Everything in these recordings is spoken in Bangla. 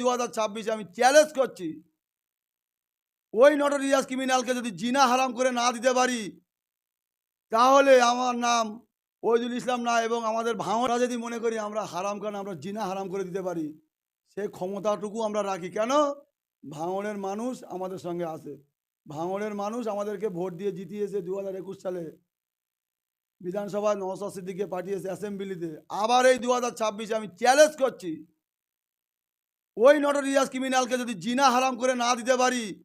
দু হাজার ছাব্বিশে আমি চ্যালেঞ্জ করছি। ওই নটরিয়াস ক্রিমিনালকে যদি জিনা হারাম করে না দিতে পারি, তাহলে আমার নাম ওইদুল ইসলাম না এবং আমাদের ভাঙরা যদি মনে করি আমরা হারাম কেন, আমরা জিনা হারাম করে দিতে পারি সেই ক্ষমতাটুকু আমরা রাখি। কেন? ভাঙনের মানুষ আমাদের সঙ্গে আছে। ভাঙনের মানুষ আমাদেরকে ভোট দিয়ে জিতিয়েছে দু হাজার একুশ সালে। বিধানসভায় নওশাদ সিদ্দিককে পাঠিয়েছে অ্যাসেম্বলিতে আবার এই দু হাজার ছাব্বিশে আমি চ্যালেঞ্জ করছি। ওই নটরিয়াস ক্রিমিনালকে যদি জিনা হারাম করে না দিতে পারি,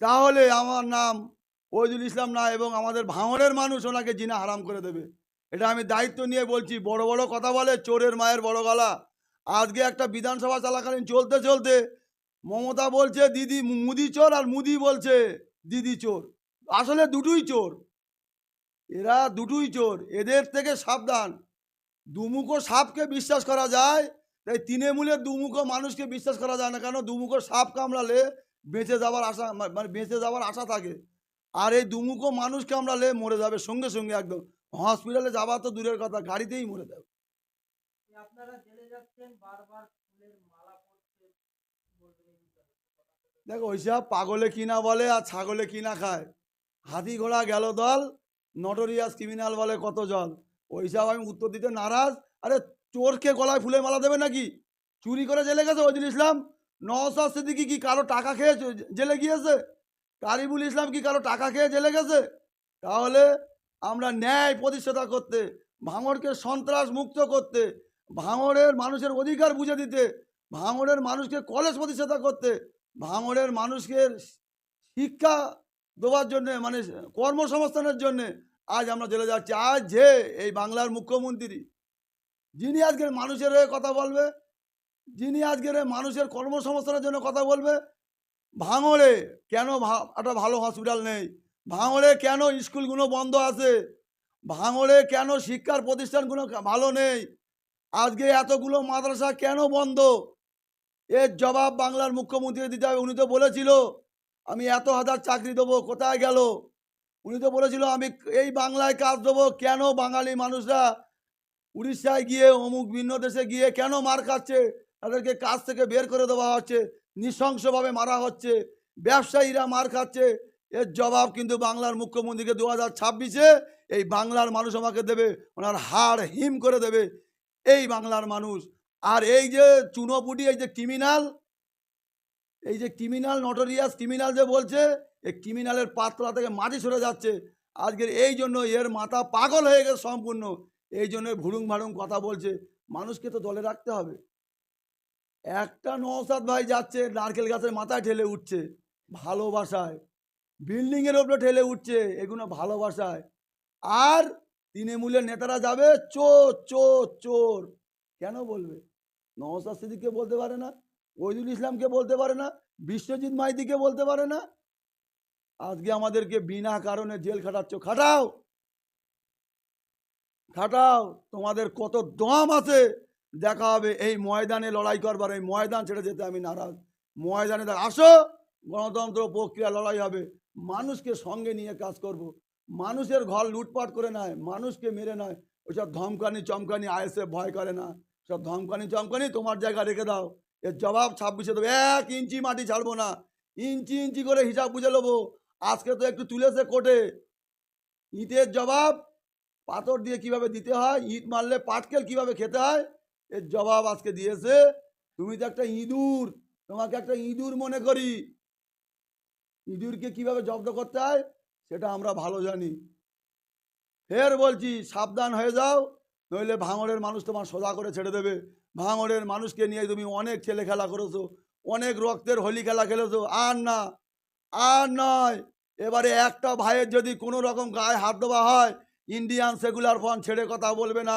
তাহলে আমার নাম ওইদুল ইসলাম না এবং আমাদের ভাঙনের মানুষ ওনাকে জিনা হারাম করে দেবে। এটা আমি দায়িত্ব নিয়ে বলছি, বড় বড় কথা বলে, চোরের মায়ের বড় গলা। আজকে একটা বিধানসভা চলাকালীন চলতে চলতে মমতা বলছে, দিদি, মুদি চোর আর মুদি বলছে, দিদি চোর। আসলে দুটোই চোর। এরা দুটোই চোর। এদের থেকে সাবধান। দুমুখো সাপকে বিশ্বাস করা যায় তাই তৃণমূলের দুমুখো মানুষকে বিশ্বাস করা যায় না কেন দুমুখো সাপ কামড়ালে বেঁচে যাওয়ার আশা মানে বেঁচে যাওয়ার আশা থাকে। আর এই দুমুখো মানুষ কামড়ালে মরে যাবে সঙ্গে সঙ্গে একদম। হসপিটালে যাওয়া তো দূরের কথা গাড়িতেই মরে যাবে। দেখো ওইসব পাগলে কিনা বলে আর ছাগলে কিনা খায়? হাতি ঘোড়া গেল দল নটোরিয়াস ক্রিমিনাল বলে কত জল ওইসব আমি উত্তর দিতে নারাজ। আরে চোরকে গলায় ফুলে মালা দেবে নাকি? চুরি করে জেলে গেছে ওইদুল ইসলাম? নওসাদ সিদ্দিকি কি কারও টাকা খেয়ে জেলে গিয়েছে? কারিবুল ইসলাম কি কারও টাকা খেয়ে জেলে গেছে? তাহলে আমরা ন্যায় প্রতিষ্ঠাতা করতে, ভাঙড়কে সন্ত্রাস মুক্ত করতে, ভাঙড়ের মানুষের অধিকার বুঝে দিতে, ভাঙড়ের মানুষকে কলেজ প্রতিষ্ঠাতা করতে, ভাঙড়ের মানুষকে শিক্ষা দেওয়ার জন্যে মানে কর্মসংস্থানের জন্যে আজ আমরা জেলে যাচ্ছি। আজ যে এই বাংলার মুখ্যমন্ত্রী যিনি আজকের মানুষের হয়ে কথা বলবে, যিনি আজকের মানুষের কর্মসংস্থানের জন্য কথা বলবে, ভাঙড়ে কেন একটা ভালো হসপিটাল নেই? ভাঙড়ে কেন স্কুলগুলো বন্ধ আছে? ভাঙড়ে কেন শিক্ষার প্রতিষ্ঠানগুলো ভালো নেই? আজকে এতগুলো মাদ্রাসা কেন বন্ধ? এর জবাব বাংলার মুখ্যমন্ত্রী দিতে হবে। উনি তো বলেছিল, আমি এত হাজার চাকরি দেবো, কোথায় গেল? উনি তো বলেছিল, আমি এই বাংলায় কাজ দেবো, কেন বাঙালি মানুষরা উড়িষ্যায় গিয়ে, অমুক ভিন্ন দেশে গিয়ে কেন মার খাচ্ছে? তাদেরকে কাজ থেকে বের করে দেওয়া হচ্ছে, নৃশংসভাবে মারা হচ্ছে, ব্যবসায়ীরা মার খাচ্ছে। এর জবাব কিন্তু বাংলার মুখ্যমন্ত্রীকে দু হাজার ছাব্বিশে এই বাংলার মানুষ আমাকে দেবে, ওনার হাড় হিম করে দেবে, এই বাংলার মানুষ। আর এই যে চুনোপুটি, এই যে ক্রিমিনাল এই যে ক্রিমিনাল নটোরিয়াস ক্রিমিনাল যে বলছে, এই ক্রিমিনালের পাতলা থেকে মাটি সরে যাচ্ছে। আজকের এই জন্য এর মাথা পাগল হয়ে গেছে সম্পূর্ণ। এই জন্য ভুড়ুং ভাড়ুং কথা বলছে। মানুষকে তো দলে রাখতে হবে। একটা নৌসাদ ভাই যাচ্ছে, নারকেল গাছের মাথায় ঠেলে উঠছে ভালোবাসায়। বিল্ডিংয়ের ওপরে ঠেলে উঠছে এগুলো ভালোবাসায়। আর তৃণমূলের নেতারা যাবে, চোর চোর চোর। কেন বলবে? নওসাদ সিদ্দিককে বলতে পারে না, ওইদুল ইসলামকে বলতে পারে না, বিশ্বজিৎ মাইতিকে বলতে পারে না। আজকে আমাদেরকে বিনা কারণে জেল খাটাচ্ছ, খাটাও। খাটাও তোমাদের কত দম আছে। দেখা হবে এই ময়দানে লড়াই করবার, এই ময়দান ছেড়ে যেতে আমি নারাজ। ময়দানে আসো, গণতন্ত্র প্রক্রিয়া লড়াই হবে। মানুষকে সঙ্গে নিয়ে কাজ করব। মানুষের ঘর লুটপাট করে নেয়, মানুষকে মেরে নয়। ওইসব ধমকানি চমকানি আইএসএফ ভয় করে না। সব ধমকানি চমকানি তোমার জায়গা রেখে দাও। এর জবাব ছাব্বিশে দেবো। এক ইঞ্চি মাটি ছাড়বো না। ইঞ্চি ইঞ্চি করে হিসাব বুঝে নেব। আজকে তো একটু তুলেছে কোটে ইটের জবাব পাথর দিয়ে কীভাবে দিতে হয়, ইট মারলে পাটকেল কীভাবে খেতে হয়, এর জবাব আজকে দিয়েছে, তুমি তো একটা ইঁদুর, তোমাকে একটা ইঁদুর মনে করি। ইঁদুরকে কীভাবে জব্দ করতে হয়, সেটা আমরা ভালো জানি। ফের বলছি, সাবধান হয়ে যাও, নইলে ভাঙড়ের মানুষ তোমার সোজা করে ছেড়ে দেবে। ভাঙড়ের মানুষকে নিয়ে তুমি অনেক ছেলে খেলা করেছ, অনেক রক্তের হোলি খেলা খেলেছো, আর না, আর নয়, এবারে একটা ভাইয়ের যদি কোনো রকম গায়ে হাত দেওয়া হয় ইন্ডিয়ান সেকুলার ফ্রন্ট ছেড়ে কথা বলবে না।